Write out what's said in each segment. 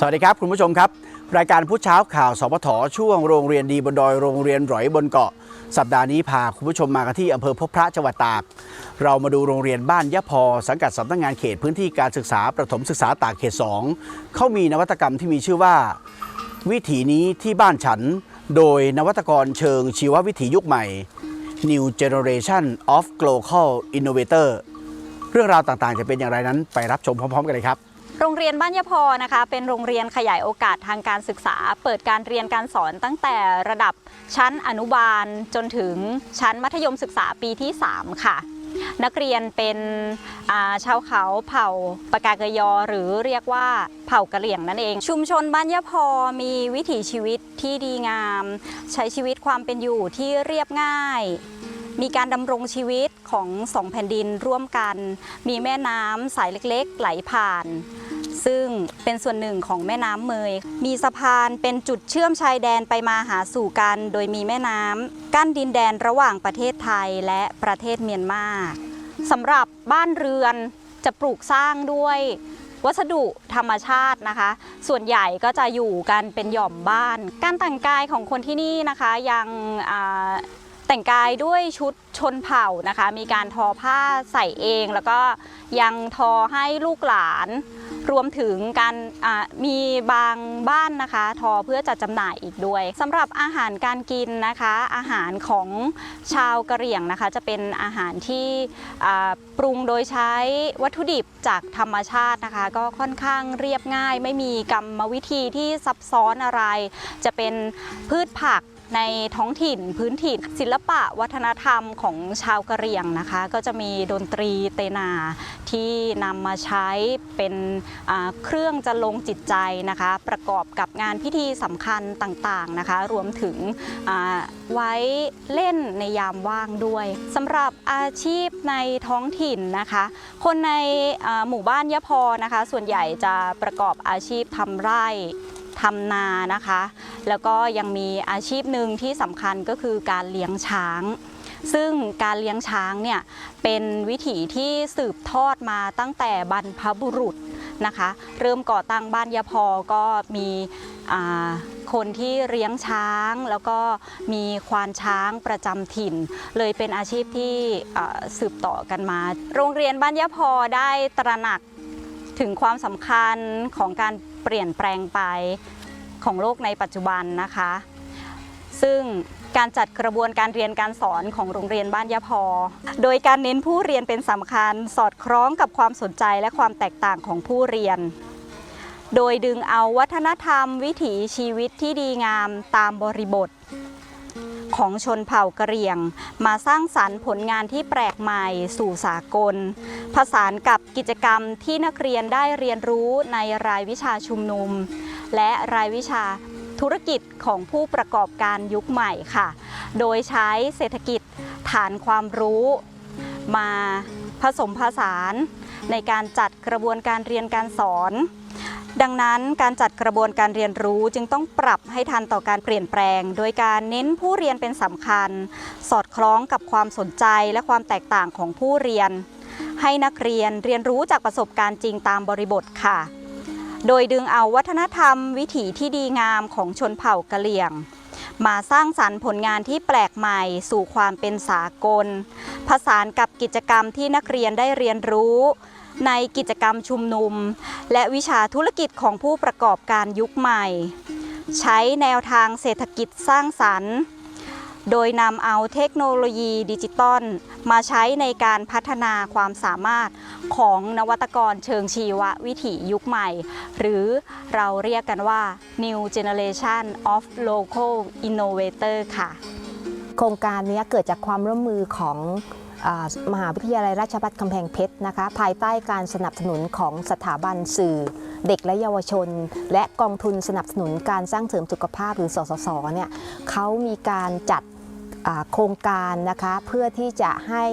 สวัสดีครับ คุณผู้ชมครับ รายการผู้เช้าข่าวสพทช่วงโรงเรียนดีบนดอยโรงเรียนหรอยบนเกาะ สัปดาห์นี้พาคุณผู้ชมมากันที่อำเภอพบพระจังหวัดตาก เรามาดูโรงเรียนบ้านยะพอ สังกัดสำนักงานเขตพื้นที่การศึกษาประถมศึกษาตากเขต 2 เขามีนวัตกรรมที่มีชื่อว่า วิถีนี้ที่บ้านฉัน โดยนวัตกรเชิงชีววิถียุคใหม่ New Generation of Global Innovator เรื่องราวต่างๆ จะเป็นอย่างไรนั้นไปรับชมพร้อม ๆ กันเลยครับ โรงเรียนบ้านยะพอนะคะ เป็นโรงเรียนขยายโอกาสทางการศึกษา เปิดการเรียนการสอนตั้งแต่ระดับชั้นอนุบาลจนถึงชั้นมัธยมศึกษาปีที่ 3 ค่ะ นักเรียนเป็นาชาวเขาเผ่าปากากยอ หรือเรียกว่าเผ่ากะเหลี่ยงนั่นเอง ชุมชนบ้านยะพอมีวิถีชีวิตที่ดีงาม ใช้ชีวิตความเป็นอยู่ที่เรียบง่ายมีการดำรงชีวิตของสองแผ่นดินร่วมกัน มีแม่น้ำสายเล็กๆ ไหลผ่าน ซึ่งเป็นส่วนหนึ่งของแม่น้ำเมย มีสะพานเป็นจุดเชื่อมชายแดนไปมาหาสู่กัน โดยมีแม่น้ำกั้นดินแดนระหว่างประเทศไทยและประเทศเมียนมาสำหรับบ้านเรือนจะปลูกสร้างด้วยวัสดุธรรมชาตินะคะ ส่วนใหญ่ก็จะอยู่กันเป็นหย่อมบ้าน การแต่งกายของคนที่นี่นะคะยังแต่งกายด้วยชุดชนเผ่านะคะ มีการทอผ้าใส่เอง แล้วก็ยังทอให้ลูกหลาน รวมถึงการมีบางบ้านนะคะ ทอเพื่อจัดจำหน่ายอีกด้วยสำหรับอาหารการกินนะคะ อาหารของชาวกะเหรี่ยงนะคะ จะเป็นอาหารที่ปรุงโดยใช้วัตถุดิบจากธรรมชาตินะคะ ก็ค่อนข้างเรียบง่าย ไม่มีกรรมวิธีที่ซับซ้อนอะไร จะเป็นพืชผัก ในท้องถิ่นพื้นถิ่นศิลปะวัฒนธรรมของชาวกะเหรี่ยงนะคะ ก็จะมีดนตรีเตนาที่นำมาใช้เป็นเครื่องจะลงจิตใจนะคะ ประกอบกับงานพิธีสำคัญต่างๆนะคะ รวมถึงไว้เล่นในยามว่างด้วยสำหรับอาชีพในท้องถิ่นนะคะ คนในหมู่บ้านยะพอนะคะ ส่วนใหญ่จะประกอบอาชีพทำไร่ ทำนานะคะ แล้วก็ยังมีอาชีพหนึ่งที่สำคัญก็คือการเลี้ยงช้าง ซึ่งการเลี้ยงช้างเนี่ยเป็นวิถีที่สืบทอดมาตั้งแต่บรรพบุรุษนะคะ เริ่มก่อตั้งบ้านยะพอก็มีคนที่เลี้ยงช้างแล้วก็มีควานช้างประจำถิ่น เลยเป็นอาชีพที่สืบต่อกันมา โรงเรียนบ้านยะพอได้ตระหนักถึงความสำคัญของการ ปลี่ยนแปลงไปของโลกในปัจจุบันนะคะ ซึ่งการจัดกระบวนการเรียนการสอนของโรงเรียนบ้านยะพอ โดยการเน้นผู้เรียนเป็นสำคัญสอดคล้องกับความสนใจและความแตกต่างของผู้เรียน โดยดึงเอาวัฒนธรรมวิถีชีวิตที่ดีงามตามบริบท ของชนเผ่ากะเหรี่ยง มาสร้างสรรค์ผลงานที่แปลกใหม่สู่สากล ผสานกับกิจกรรมที่นักเรียนได้เรียนรู้ในรายวิชาชุมนุม และรายวิชาธุรกิจของผู้ประกอบการยุคใหม่ค่ะ โดยใช้เศรษฐกิจฐานความรู้ มาผสมผสานในการจัดกระบวนการเรียนการสอน ดังนั้นการจัดกระบวนการเรียนรู้จึงต้องปรับให้ทันต่อการเปลี่ยนแปลง โดยการเน้นผู้เรียนเป็นสำคัญ สอดคล้องกับความสนใจและความแตกต่างของผู้เรียน ให้นักเรียนเรียนรู้จากประสบการณ์จริงตามบริบทค่ะ โดยดึงเอาวัฒนธรรม วิถีที่ดีงามของชนเผ่ากะเหรี่ยง มาสร้างสรรค์ผลงานที่แปลกใหม่สู่ความเป็นสากล ผสานกับกิจกรรมที่นักเรียนได้เรียนรู้ ในกิจกรรมชุมนุม และวิชาธุรกิจของผู้ประกอบการยุคใหม่ ใช้แนวทางเศรษฐกิจสร้างสรรค์ โดยนำเอาเทคโนโลยีดิจิตอลมาใช้ในการพัฒนาความสามารถของนวัตกรเชิงชีววิถียุคใหม่ หรือเราเรียกกันว่า New Generation of Local Innovator ค่ะ โครงการนี้เกิดจากความร่วมมือของ มหาวิทยาลัยราชภัฏกำแพงเพชรนะคะ ภายใต้การสนับสนุนของสถาบันสื่อ เด็กและเยาวชน และกองทุนสนับสนุนการสร้างเสริมสุขภาพหรือสสสเนี่ยเขามีการจัด โครงการนะคะเพื่อที่จะให้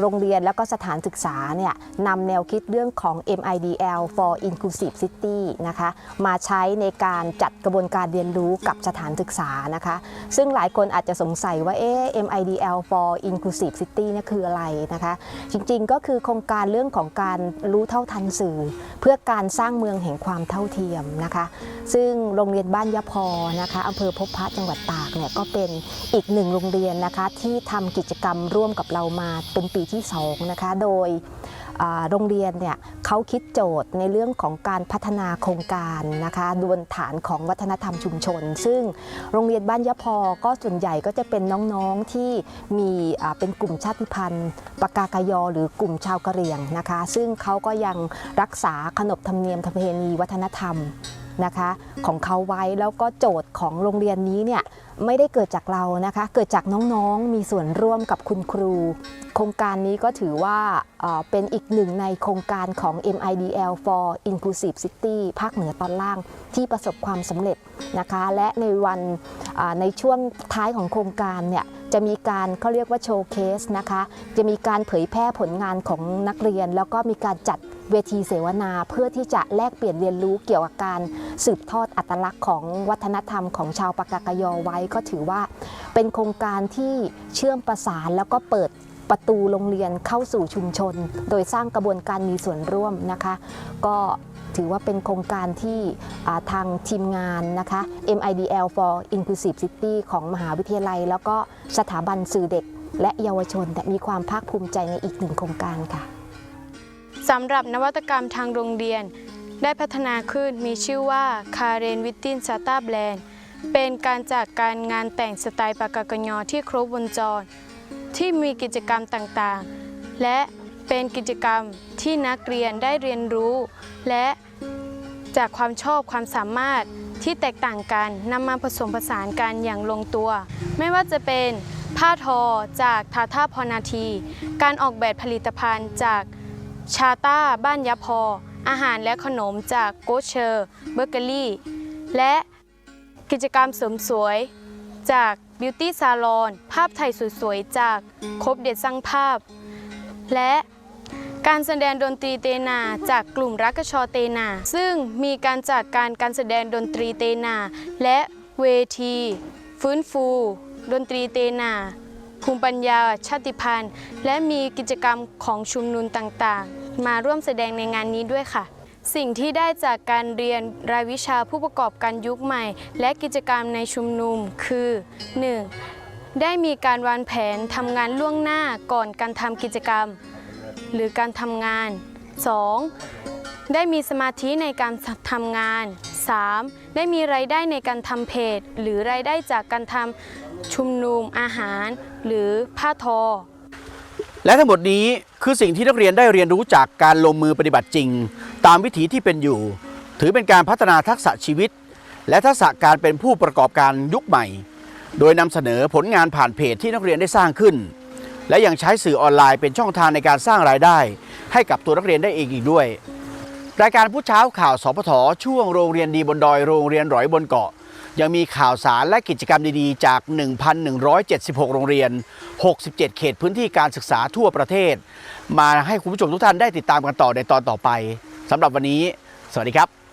โรงเรียนแล้วก็สถานศึกษาเนี่ยนำแนวคิดเรื่องของ MIDL for Inclusive City นะคะมาใช้ในการจัดกระบวนการเรียนรู้กับสถานศึกษานะคะซึ่งหลายคนอาจจะสงสัยว่าเอ๊ MIDL for Inclusive City เนี่ยคืออะไรนะคะจริงๆก็คือโครงการเรื่องของการรู้เท่าทันสื่อ เพื่อการสร้างเมืองแห่งความเท่าเทียมนะคะซึ่งโรงเรียนบ้านยะพอนะคะอำเภอพบพระจังหวัดตาก เนี่ยก็เป็นอีกหนึ่งโรงเรียนนะคะที่ทำกิจกรรมร่วมกับเรามาเป็นปีที่สองนะคะโดยโรงเรียนเนี่ยเขาคิดโจทย์ในเรื่องของการพัฒนาโครงการนะคะบนฐานของวัฒนธรรมชุมชน ซึ่งโรงเรียนบ้านยะพอก็ส่วนใหญ่ก็จะเป็นน้องๆที่มีเป็นกลุ่มชาติพันธุ์ปากากายอ หรือกลุ่มชาวกะเหรี่ยงนะคะ ซึ่งเขาก็ยังรักษาขนบธรรมเนียมประเพณีวัฒนธรรม นะคะของเขาไว้แล้วก็โจทย์ของโรงเรียนนี้เนี่ยไม่ได้เกิดจากเรานะคะ เกิดจากน้องๆมีส่วนร่วมกับคุณครู โครงการนี้ก็ถือว่าเป็นอีกหนึ่งในโครงการของ MIDL for Inclusive City ภาคเหนือตอนล่างที่ประสบความสำเร็จ นะคะ และในวันในช่วงท้ายของโครงการเนี่ยจะมีการเขาเรียกว่าโชว์เคสนะคะ จะมีการเผยแพร่ผลงานของนักเรียน แล้วก็มีการจัดเวทีเสวนา เพื่อที่จะแลกเปลี่ยนเรียนรู้เกี่ยวกับการสืบทอดอัตลักษณ์ของวัฒนธรรมของชาวปากากยอไว้ ก็ถือว่าเป็นโครงการที่เชื่อมประสานแล้วก็เปิดประตูโรงเรียนเข้าสู่ชุมชน โดยสร้างกระบวนการมีส่วนร่วมนะคะ ก็ ถือว่าเป็นโครงการที่ทางทีมงานนะคะ MIDL for Inclusive City ของมหาวิทยาลัย แล้วก็สถาบันสื่อเด็ก และเยาวชนแต่มีความภาคภูมิใจในอีกหนึ่งโครงการค่ะสำหรับนวัตกรรมทางโรงเรียน ได้พัฒนาขึ้นมีชื่อว่าคาเรนวิตตินซาตาแบรนด์เป็นการจัดการงานแต่งสไตล์ปากากยอที่ครบวงจร ที่มีกิจกรรมต่างๆ และ เป็นกิจกรรมที่นักเรียนได้เรียนรู้ และจากความชอบความสามารถที่แตกต่างกันนำมาผสมผสานกันอย่างลงตัว ไม่ว่าจะเป็นผ้าทอจากทาท่าพอนาที การออกแบบผลิตภัณฑ์จากชาต้าบ้านยะพอ อาหารและขนมจากโกเชอร์เบเกอรี่ และกิจกรรมเสริมสวยจากบิวตี้ซาลอนภาพถ่ายสวยๆ จากครบเด็ดสร้างภาพ และ การแสดงดนตรีเตนาจากกลุ่มรักกชอเตนา ซึ่งมีการจัดการการแสดงดนตรีเตนา และเวที ฟื้นฟู ดนตรีเตนาภูมิปัญญาชาติพันธุ์ และมีกิจกรรมของชุมนุมต่างๆ มาร่วมแสดงในงานนี้ด้วยค่ะ สิ่งที่ได้จากการเรียนรายวิชาผู้ประกอบการยุคใหม่ และกิจกรรมในชุมนุมคือ 1. ได้มีการวางแผนทำงานล่วงหน้าก่อนการทำกิจกรรม หรือการทำงาน 2. ได้มีสมาธิในการทำงาน 3. ได้มีรายได้ในการทำเพจ หรือรายได้จากการทำชุมนุมอาหาร หรือผ้าทอ และทั้งหมดนี้คือสิ่งที่นักเรียนได้เรียนรู้จากการลงมือปฏิบัติจริง ตามวิถีที่เป็นอยู่ ถือเป็นการพัฒนาทักษะชีวิต และทักษะการเป็นผู้ประกอบการยุคใหม่ โดยนำเสนอผลงานผ่านเพจที่นักเรียนได้สร้างขึ้น และยังใช้สื่อออนไลน์เป็นช่องทางในการสร้างรายได้ ให้กับตัวนักเรียนได้เองอีกด้วย รายการผู้เช้าข่าวสพทช่วงโรงเรียนดีบนดอยโรงเรียนร้อยบนเกาะ ยังมีข่าวสารและกิจกรรมดีๆ จาก 1,176 โรงเรียน 67 เขตพื้นที่การศึกษาทั่วประเทศ มาให้คุณผู้ชมทุกท่านได้ติดตามกันต่อในตอนต่อไปสำหรับวันนี้ สวัสดีครับ